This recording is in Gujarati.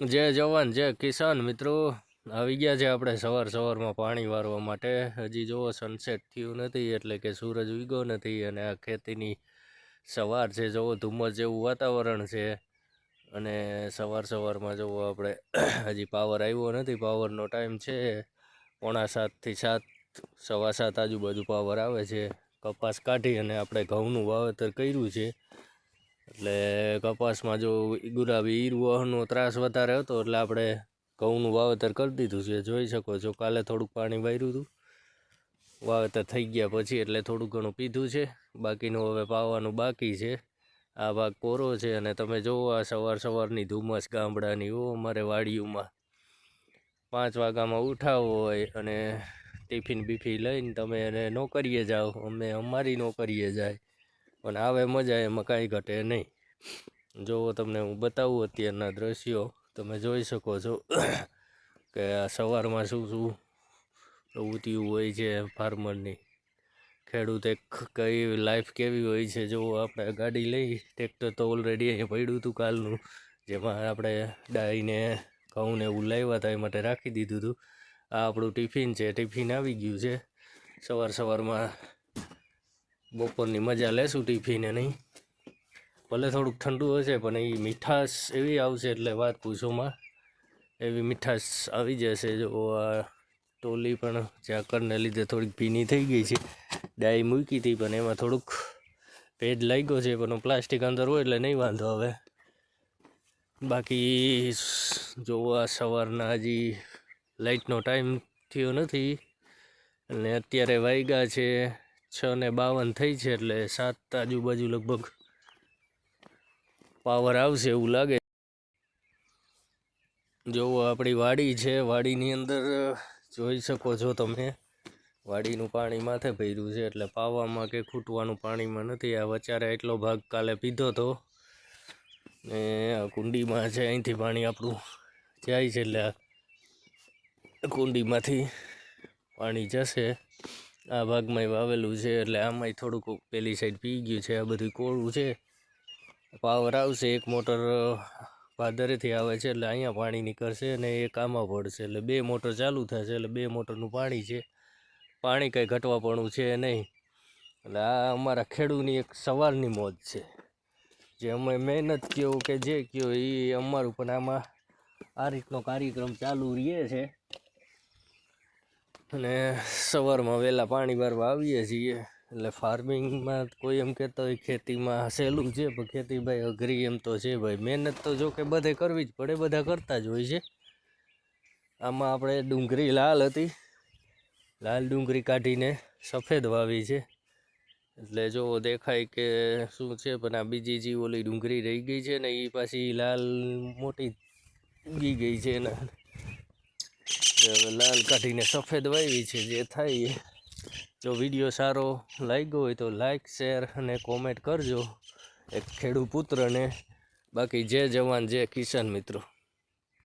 જય જવાન, જય કિસાન મિત્રો. આવી ગયા છે આપણે સવાર સવારમાં પાણી વારવા માટે. હજી જુઓ સનસેટ થયું નથી, એટલે કે સૂરજ ઉગ્યો નથી અને આ ખેતીની સવાર છે. જુઓ ધુમ્મસ જેવું વાતાવરણ છે અને સવાર સવારમાં જુઓ આપણે હજી પાવર આવ્યો નથી. પાવરનો ટાઈમ છે. પોણા સાતથી સાત, સવા સાત આજુબાજુ પાવર આવે છે. કપાસ કાઢી અને આપણે ઘઉંનું વાવેતર કર્યું છે. એટલે કપાસમાં જો ગુલાબી ઈરવાહનો ત્રાસ વધારે હતો, એટલે આપણે ઘઉંનું વાવેતર કરી દીધું છે. જોઈ શકો છો, કાલે થોડુંક પાણી વાર્યું હતું. વાવેતર થઈ ગયા પછી એટલે થોડું ઘણું પીધું છે. બાકીનું હવે પાવાનું બાકી છે. આ ભાગ કોરો છે અને તમે જોવો, આ સવાર સવારની ધુમ્મસ ગામડાની, ઓ અમારે વાડીઓમાં. પાંચ વાગ્યામાં ઉઠાવો હોય અને ટિફિન બિફિન લઈને તમે એને નોકરીએ જાઓ. અમે અમારી નોકરીએ જાય. પણ આવે મજા એમાં કાંઈ ઘટે નહીં. જો તમને હું બતાવું અત્યારના દ્રશ્યો. તમે જોઈ શકો છો કે આ સવારમાં શું શું પ્રવૃત્તિઓ હોય છે ફાર્મરની ખેડૂત એક કઈ લાઈફ કેવી હોય છે જો આપણે ગાડી લઈ ટ્રેક્ટર તો ઓલરેડી અહીંયા પડ્યું હતું કાલનું, જેમાં આપણે ડાઈને ઘઉંને એવું લાવ્યા હતા, એ માટે રાખી દીધું હતું. આ આપણું ટિફિન છે ટિફિન આવી ગયું છે. સવાર સવારમાં બપોરની મજા લેશું ટિફિને નહીં. ભલે થોડુંક ઠંડુ હશે, પણ એ મીઠાશ એવી આવશે એટલે વાત પૂછોમાં એવી મીઠાશ આવી જશે. જો આ ટોલી પણ ઝાકરને લીધે થોડીક ભીની થઈ ગઈ છે. ડાય મૂકી હતી, પણ એમાં થોડુંક ભેજ લાગ્યો છે, પણ પ્લાસ્ટિક અંદર હોય એટલે નહીં વાંધો હવે બાકી જોવા સવારના હજી લાઇટનો ટાઈમ થયો નથી, અને અત્યારે વાગ્યા છે. છ ને બાવન થઈ છે એટલે સાત આજુબાજુ લગભગ પાવર આવશે એવું લાગે. જોવો, આપણી વાડી છે. વાડીની અંદર જોઈ શકો છો તમે. વાડીનું પાણી માથે ભર્યું છે એટલે પાવામાં કે ખૂટવાનું પાણીમાં નથી. આ વચારે એટલો ભાગ કાલે પીધો હતો ને આ કુંડીમાં છે, અહીંથી પાણી આપણું જાય છે એટલે આ કુંડીમાંથી પાણી જશે. આ ભાગમાં વાવેલું છે, એટલે આમાંય થોડુંક પેલી સાઈડ પી ગયું છે, આ બધું કોળું છે. પાવર આવશે, એક મોટર ભાદરેથી આવે છે, એટલે અહીંયા પાણી નીકળશે અને એક આમાં પડશે. એટલે બે મોટર ચાલુ થશે, એટલે બે મોટરનું પાણી છે. પાણી કંઈ ઘટવાપણું છે નહીં. એટલે આ અમારા ખેડૂની એક સવારની મોજ છે. જે અમે મહેનત કયો કે જે કયો એ અમારું પણ આમાં આ રીતનો કાર્યક્રમ ચાલુ રહે છે. અને સવારમાં વહેલા પાણી ભરવા આવીએ છીએ. એટલે ફાર્મિંગમાં કોઈ એમ કહેતા હોય ખેતીમાં સહેલું છે, પણ ખેતી ભાઈ અઘરી એમ તો છે ભાઈ. મહેનત તો જો કે બધે કરવી જ પડે, બધા કરતા જ હોય છે. આમાં આપણે ડુંગળી લાલ હતી. લાલ ડુંગળી કાઢીને સફેદ વાવી છે. એટલે જો દેખાય કે શું છે, પણ આ બીજી જે ઓલી ડુંગળી રહી ગઈ છે ને એ પાછી લાલ મોટી ઉગી ગઈ છે ને હવે લાલ કાઢીને સફેદ વાવી છે, જે થાય એ. જો વીડિયો સારો લાગ્યો હોય તો લાઇક શેર અને કોમેન્ટ કરજો એક ખેડૂત પુત્રને, બાકી જય જવાન, જય કિસાન મિત્રો